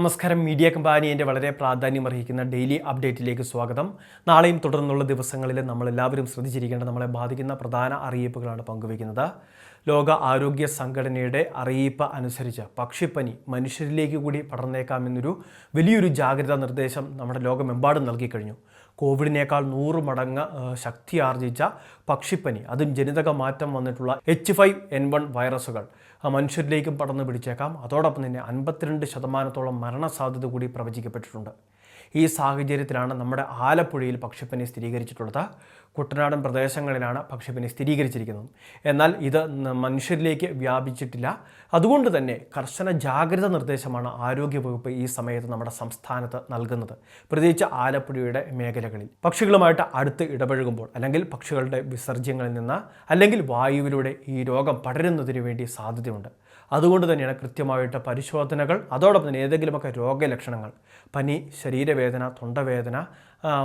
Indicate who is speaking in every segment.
Speaker 1: നമസ്കാരം. മീഡിയ കമ്പാനിയന്റെ വളരെ പ്രാധാന്യം അർഹിക്കുന്ന ഡെയിലി അപ്ഡേറ്റിലേക്ക് സ്വാഗതം. നാളെയും തുടർന്നുള്ള ദിവസങ്ങളിൽ നമ്മളെല്ലാവരും ശ്രദ്ധിച്ചിരിക്കേണ്ട നമ്മളെ ബാധിക്കുന്ന പ്രധാന അറിയിപ്പുകളാണ് പങ്കുവയ്ക്കുന്നത്. ലോക ആരോഗ്യ സംഘടനയുടെ അറിയിപ്പ് അനുസരിച്ച് പക്ഷിപ്പനി മനുഷ്യരിലേക്ക് കൂടി പടർന്നേക്കാമെന്നൊരു വലിയൊരു ജാഗ്രതാ നിർദ്ദേശം നമ്മുടെ ലോകമെമ്പാടും നൽകിക്കഴിഞ്ഞു. കോവിഡിനേക്കാൾ നൂറ് മടങ്ങ് ശക്തി ആർജിച്ച പക്ഷിപ്പനി. അതും ജനിതക മാറ്റം വന്നിട്ടുള്ള എച്ച് ഫൈവ് എൻ വൺ വൈറസുകൾ. മനുഷ്യരിലേക്കും പടർന്നു പിടിച്ചേക്കാം. അതോടൊപ്പം തന്നെ അൻപത്തിരണ്ട് ശതമാനത്തോളം മരണസാധ്യത കൂടി പ്രവചിക്കപ്പെട്ടിട്ടുണ്ട്. ഈ സാഹചര്യത്തിലാണ് നമ്മുടെ ആലപ്പുഴയിൽ പക്ഷിപ്പനി സ്ഥിരീകരിച്ചിട്ടുള്ളത്. കുട്ടനാടൻ പ്രദേശങ്ങളിലാണ് പക്ഷിപ്പനി സ്ഥിരീകരിച്ചിരിക്കുന്നത്. എന്നാൽ ഇത് മനുഷ്യരിലേക്ക് വ്യാപിച്ചിട്ടില്ല. അതുകൊണ്ട് തന്നെ കർശന ജാഗ്രത നിർദ്ദേശമാണ് ആരോഗ്യവകുപ്പ് ഈ സമയത്ത് നമ്മുടെ സംസ്ഥാനത്ത് നൽകുന്നത്. പ്രത്യേകിച്ച് ആലപ്പുഴയുടെ മേഖലകളിൽ. പക്ഷികളുമായിട്ട് അടുത്ത് ഇടപഴകുമ്പോൾ അല്ലെങ്കിൽ പക്ഷികളുടെ വിസർജ്യങ്ങളിൽ നിന്ന് അല്ലെങ്കിൽ വായുവിലൂടെ ഈ രോഗം പടരുന്നതിന് വേണ്ടി സാധ്യതയുണ്ട്. അതുകൊണ്ട് തന്നെയാണ് കൃത്യമായിട്ട് പരിശോധനകൾ അതോടൊപ്പം തന്നെ ഏതെങ്കിലുമൊക്കെ രോഗലക്ഷണങ്ങൾ പനി ശരീരവേദന തൊണ്ടവേദന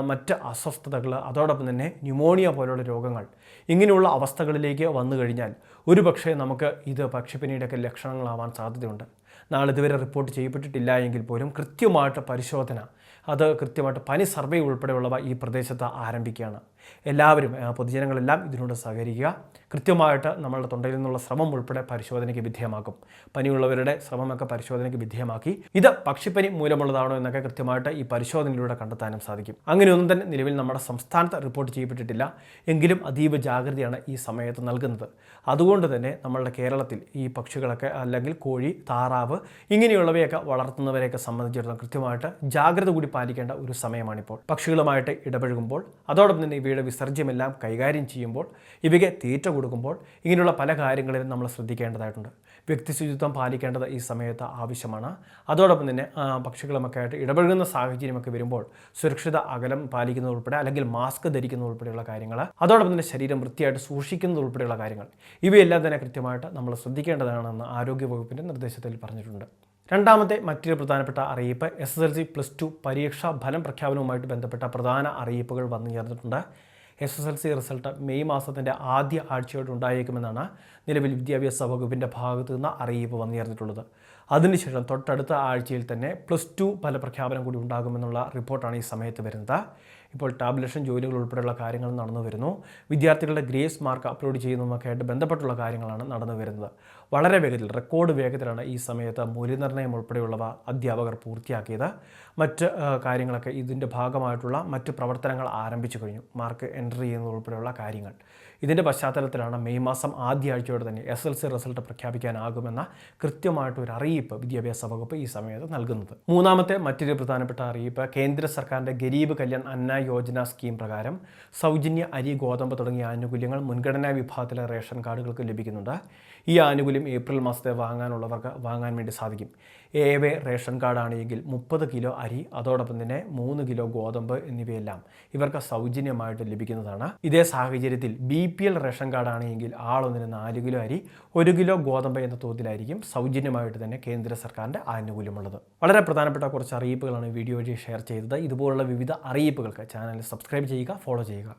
Speaker 1: മറ്റ് അസ്വസ്ഥതകൾ അതോടൊപ്പം തന്നെ ന്യൂമോണിയ പോലുള്ള രോഗങ്ങൾ ഇങ്ങനെയുള്ള അവസ്ഥകളിലേക്ക് വന്നു കഴിഞ്ഞാൽ ഒരു പക്ഷേ നമുക്ക് ഇത് പക്ഷിപ്പനിയുടെയൊക്കെ ലക്ഷണങ്ങളാവാൻ സാധ്യതയുണ്ട്. നാളെ ഇതുവരെ റിപ്പോർട്ട് ചെയ്യപ്പെട്ടിട്ടില്ല എങ്കിൽ പോലും കൃത്യമായിട്ട് പരിശോധന അത് കൃത്യമായിട്ട് പനി സർവേ ഉൾപ്പെടെയുള്ളവ ഈ പ്രദേശത്ത് ആരംഭിക്കുകയാണ്. എല്ലാവരും പൊതുജനങ്ങളെല്ലാം ഇതിനോട് സഹകരിക്കുക. കൃത്യമായിട്ട് നമ്മളുടെ തൊണ്ടയിൽ നിന്നുള്ള ശ്രമം ഉൾപ്പെടെ പരിശോധനയ്ക്ക് വിധേയമാക്കും. പനിയുള്ളവരുടെ ശ്രമമൊക്കെ പരിശോധനയ്ക്ക് വിധേയമാക്കി. ഇത് പക്ഷിപ്പനി മൂലമുള്ളതാണോ എന്നൊക്കെ കൃത്യമായിട്ട് ഈ പരിശോധനയിലൂടെ കണ്ടെത്താനും സാധിക്കും. അങ്ങനെയൊന്നും തന്നെ നിലവിൽ നമ്മുടെ സംസ്ഥാനത്ത് റിപ്പോർട്ട് ചെയ്യപ്പെട്ടിട്ടില്ല. എങ്കിലും അതീവ ജാഗ്രതയാണ് ഈ സമയത്ത് നൽകുന്നത്. അതുകൊണ്ട് തന്നെ നമ്മളുടെ കേരളത്തിൽ ഈ പക്ഷികളൊക്കെ അല്ലെങ്കിൽ കോഴി താറാവ് ഇങ്ങനെയുള്ളവയൊക്കെ വളർത്തുന്നവരെയൊക്കെ സംബന്ധിച്ചിടത്തോളം കൃത്യമായിട്ട് ജാഗ്രത കൂടി പാലിക്കേണ്ട ഒരു സമയമാണിപ്പോൾ. പക്ഷികളുമായിട്ട് ഇടപഴകുമ്പോൾ അതോടൊപ്പം തന്നെ ഇവയുടെ വിസർജ്യമെല്ലാം കൈകാര്യം ചെയ്യുമ്പോൾ ഇവയ്ക്ക് തീറ്റ കൊടുക്കുമ്പോൾ ഇങ്ങനെയുള്ള പല കാര്യങ്ങളിലും നമ്മൾ ശ്രദ്ധിക്കേണ്ടതായിട്ടുണ്ട്. വ്യക്തി ശുചിത്വം പാലിക്കേണ്ടത് ഈ സമയത്ത് ആവശ്യമാണ്. അതോടൊപ്പം തന്നെ പക്ഷികളുമൊക്കെ ആയിട്ട് ഇടപഴകുന്ന സാഹചര്യമൊക്കെ വരുമ്പോൾ സുരക്ഷിത അകലം പാലിക്കുന്നത് ഉൾപ്പെടെ അല്ലെങ്കിൽ മാസ്ക് ധരിക്കുന്നത് ഉൾപ്പെടെയുള്ള കാര്യങ്ങൾ അതോടൊപ്പം തന്നെ ശരീരം വൃത്തിയായിട്ട് സൂക്ഷിക്കുന്നത് ഉൾപ്പെടെയുള്ള കാര്യങ്ങൾ ഇവയെല്ലാം തന്നെ കൃത്യമായിട്ട് നമ്മൾ ശ്രദ്ധിക്കേണ്ടതാണെന്ന് ആരോഗ്യവകുപ്പിന്റെ നിർദ്ദേശത്തിൽ പറഞ്ഞിട്ടുണ്ട്. രണ്ടാമത്തെ മറ്റൊരു പ്രധാനപ്പെട്ട അറിയിപ്പ് S S L C plus two പരീക്ഷാ ഫലം പ്രഖ്യാപനവുമായിട്ട് ബന്ധപ്പെട്ട പ്രധാന അറിയിപ്പുകൾ വന്നു ചേർന്നിട്ടുണ്ട്. S S L C result May മാസത്തിന്റെ ആദ്യ ആഴ്ചയോട് ഉണ്ടായേക്കുമെന്നാണ് നിലവിൽ വിദ്യാഭ്യാസ വകുപ്പിന്റെ ഭാഗത്തു നിന്ന് അറിയിപ്പ് വന്നു ചേർന്നിട്ടുള്ളത്. അതിനുശേഷം തൊട്ടടുത്ത ആഴ്ചയിൽ തന്നെ പ്ലസ് ടു ഫല പ്രഖ്യാപനം കൂടി ഉണ്ടാകുമെന്നുള്ള റിപ്പോർട്ടാണ് ഈ സമയത്ത് വരുന്നത്. ഇപ്പോൾ ടാബ്ലേഷൻ ജോലികൾ ഉൾപ്പെടെയുള്ള കാര്യങ്ങൾ നടന്നു വരുന്നു. വിദ്യാർത്ഥികളുടെ ഗ്രേസ് മാർക്ക് അപ്ലോഡ് ചെയ്യുന്നതുമൊക്കെ ആയിട്ട് ബന്ധപ്പെട്ടുള്ള കാര്യങ്ങളാണ് നടന്നു വരുന്നത്. വളരെ വേഗത്തിൽ റെക്കോർഡ് വേഗത്തിലാണ് ഈ സമയത്ത് മൂല്യനിർണയം ഉൾപ്പെടെയുള്ളവ അധ്യാപകർ പൂർത്തിയാക്കിയത്. മറ്റ് കാര്യങ്ങളൊക്കെ ഇതിന്റെ ഭാഗമായിട്ടുള്ള മറ്റ് പ്രവർത്തനങ്ങൾ ആരംഭിച്ചു കഴിഞ്ഞു. മാർക്ക് എന്റർ ചെയ്യുന്നത് ഉൾപ്പെടെയുള്ള കാര്യങ്ങൾ. ഇതിന്റെ പശ്ചാത്തലത്തിലാണ് മെയ് മാസം ആദ്യ ആഴ്ചയോടെ തന്നെ എസ് എൽ സി റിസൾട്ട് പ്രഖ്യാപിക്കാനാകുമെന്ന കൃത്യമായിട്ടൊരു അറിയിപ്പ് വിദ്യാഭ്യാസ വകുപ്പ് ഈ സമയത്ത് നൽകുന്നത്. മൂന്നാമത്തെ മറ്റൊരു പ്രധാനപ്പെട്ട അറിയിപ്പ് കേന്ദ്ര സർക്കാരിന്റെ ഗരീബ് കല്യാൺ അന്ന യോജന സ്കീം പ്രകാരം സൗജന്യ അരി ഗോതമ്പ് തുടങ്ങിയ ആനുകൂല്യങ്ങൾ മുൻഗണനാ വിഭാഗത്തിലെ റേഷൻ കാർഡുകൾക്ക് ലഭിക്കുന്നുണ്ട്. ഈ ആനുകൂല്യം ഏപ്രിൽ മാസത്തെ വാങ്ങാനുള്ളവർക്ക് വാങ്ങാൻ വേണ്ടി സാധിക്കും. ഏവേ റേഷൻ കാർഡാണെങ്കിൽ മുപ്പത് കിലോ അരി അതോടൊപ്പം തന്നെ മൂന്ന് കിലോ ഗോതമ്പ് എന്നിവയെല്ലാം ഇവർക്ക് സൗജന്യമായിട്ട് ലഭിക്കുന്നതാണ്. ഇതേ സാഹചര്യത്തിൽ ബി പി എൽ റേഷൻ കാർഡാണെങ്കിൽ ആളൊന്നിന് നാല് കിലോ അരി ഒരു കിലോ ഗോതമ്പ് എന്ന തോതിലായിരിക്കും സൗജന്യമായിട്ട് തന്നെ കേന്ദ്ര സർക്കാരിന്റെ ആനുകൂല്യമുള്ളത്. വളരെ പ്രധാനപ്പെട്ട കുറച്ച് അറിയിപ്പുകളാണ് വീഡിയോ വഴി ഷെയർ ചെയ്തത്. ഇതുപോലുള്ള വിവിധ അറിയിപ്പുകൾക്ക് ചാനൽ സബ്സ്ക്രൈബ് ചെയ്യുക ഫോളോ ചെയ്യുക.